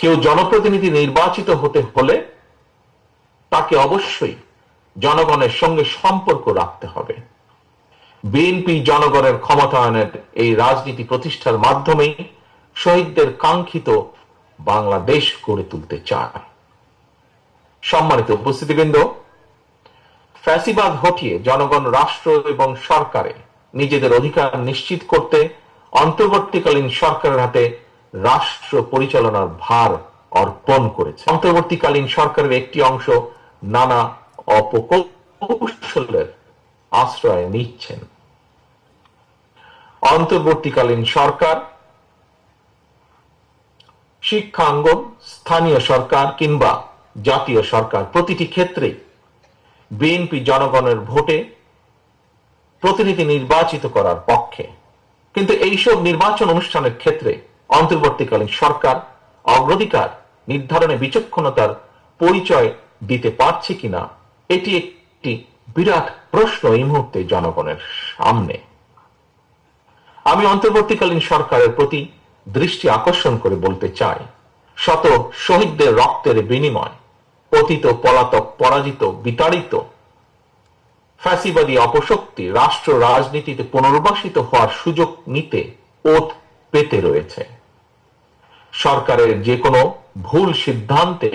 কেউ জনপ্রতিনিধি নির্বাচিত হতে হলে তাকে অবশ্যই জনগণের সঙ্গে সম্পর্ক রাখতে হবে। বিএনপি জনগণের ক্ষমতায়নের এই রাজনীতি প্রতিষ্ঠার মাধ্যমেই শহীদদের কাঙ্ক্ষিত বাংলাদেশ গড়ে তুলতে চায়। সম্মানিত উপস্থিতিবৃন্দ, ফ্যাসিবাদ হটিয়ে জনগণ রাষ্ট্র এবং সরকারে নিজেদের অধিকার নিশ্চিত করতে অন্তর্বর্তীকালীন সরকারের হাতে রাষ্ট্র পরিচালনার ভার অর্পণ করেছে। অন্তর্বর্তীকালীন সরকারের একটি অংশ নানা অপকৌশলের আশ্রয় নিচ্ছেন। অন্তর্বর্তীকালীন সরকার, শিক্ষাঙ্গন, স্থানীয় সরকার কিংবা জাতীয় সরকার প্রতিটি ক্ষেত্রে বিএনপি জনগণের ভোটে প্রতিনিধি নির্বাচিত করার পক্ষে। কিন্তু এইসব নির্বাচন অনুষ্ঠানের ক্ষেত্রে অন্তর্বর্তীকালীন সরকার অগ্রাধিকার নির্ধারণে বিচক্ষণতার পরিচয় দিতে পারছে কিনা, এটি একটি বিরাট প্রশ্ন এই মুহূর্তে জনগণের সামনে। আমি অন্তর্বর্তীকালীন সরকারের প্রতি দৃষ্টি আকর্ষণ করে বলতে চাই, শত শহীদদের রক্তের বিনিময় পতিত পলাতক, পরাজিত, বিতাড়িত, ফ্যাসিবাদী অপশক্তি, রাষ্ট্র রাজনীতিতে পুনর্বাসিত হওয়ার সুযোগ নিতে ওত পেতে রয়েছে। সরকারের যে কোনো ভুল সিদ্ধান্তে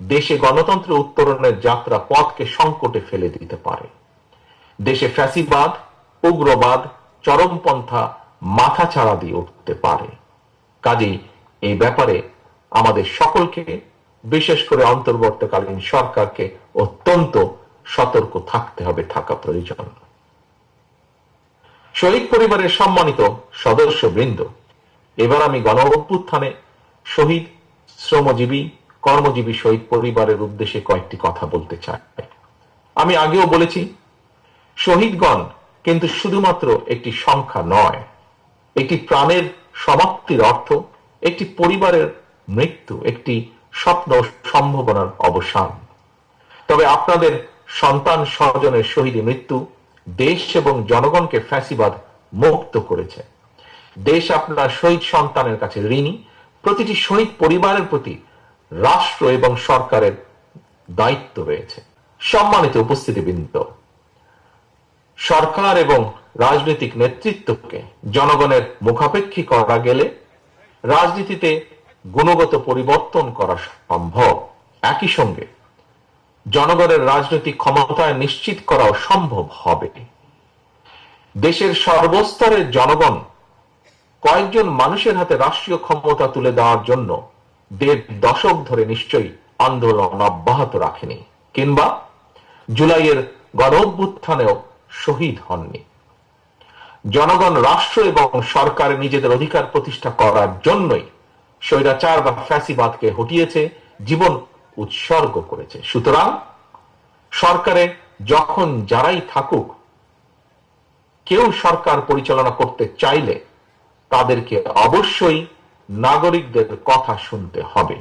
দেশে গণতন্ত্র উত্তরণের যাত্রা পথকে সংকটে ফেলে দিতে পারে। দেশে ফ্যাসিবাদ, উগ্রবাদ, চরমপন্থা মাথা ছাড়া দিয়ে উঠতে পারে। কাজেই এই ব্যাপারে আমাদের সকলকে, বিশেষ করে অন্তর্বর্তীকালীন সরকারকে অত্যন্ত সতর্ক থাকতে হবে থাকা প্রয়োজন। শহীদ পরিবারের সম্মানিত সদস্য বৃন্দ এবার আমি গণ অভ্যুত্থানে শহীদ শ্রমজীবী, কর্মজীবী শহীদ পরিবারের উদ্দেশ্যে কয়েকটি কথা বলতে চাই। আমি আগেও বলেছি, শহীদগণ কিন্তু শুধুমাত্র একটি সংখ্যা নয়, একটি প্রাণের সমাপ্তির অর্থ, একটি পরিবারের মৃত্যু, একটি স্বপ্ন সম্ভাবনার অবসান। তবে আপনাদের সন্তান স্বজনের শহীদী মৃত্যু দেশ এবং জনগণকে ফ্যাসিবাদ মুক্ত করেছে। দেশ আপনার শহীদ সন্তানের কাছে ঋণী প্রতিটি শহীদ পরিবারের প্রতি রাষ্ট্র এবং সরকারের দায়িত্ব রয়েছে। সম্মানিত উপস্থিতিবৃন্দ, সরকার এবং রাজনৈতিক নেতৃত্বকে জনগণের মুখাপেক্ষী করা গেলে রাজনীতিতে গুণগত পরিবর্তন করা সম্ভব। একই সঙ্গে জনগণের রাজনৈতিক ক্ষমতায় নিশ্চিত করাও সম্ভব হবে। দেশের সর্বস্তরের জনগণ কয়েকজন মানুষের হাতে রাষ্ট্রীয় ক্ষমতা তুলে দেওয়ার জন্য দেড় দশক ধরে নিশ্চয়ই আন্দোলন অব্যাহত রাখেনি, কিংবা জুলাইয়ের গণ অভ্যুত্থানেও শহীদ হননি। জনগণ, রাষ্ট্র এবং সরকার নিজেদের অধিকার প্রতিষ্ঠা করার জন্যই স্বৈরাচার বা ফ্যাসিবাদকে হটিয়েছে, জীবন উৎসর্গ করেছে। সুতরাং সরকারে যখন যারাই থাকুক, কেউ সরকার পরিচালনা করতে চাইলে তাদেরকে অবশ্যই নাগরিকদের কথা শুনতে হবে।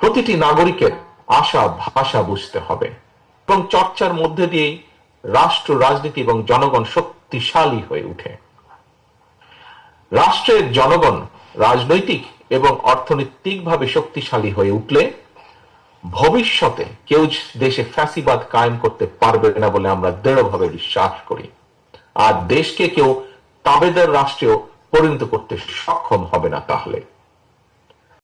প্রতিটি নাগরিকের আশা, ভাষা বুঝতে হবে এবং চর্চার মধ্যে দিয়েই রাষ্ট্র, রাজনীতি এবং জনগণ শক্তিশালী হয়ে উঠে। রাষ্ট্রের জনগণ রাজনৈতিক এবং অর্থনৈতিকভাবে শক্তিশালী হয়ে উঠলে ভবিষ্যতে কেউ দেশে ফ্যাসিবাদ কায়েম করতে পারবে না বলে আমরা দৃঢ়ভাবে বিশ্বাস করি। আর দেশকে কেউ তাবেদার রাষ্ট্রেও পরিণত করতে সক্ষম হবে না তাহলে।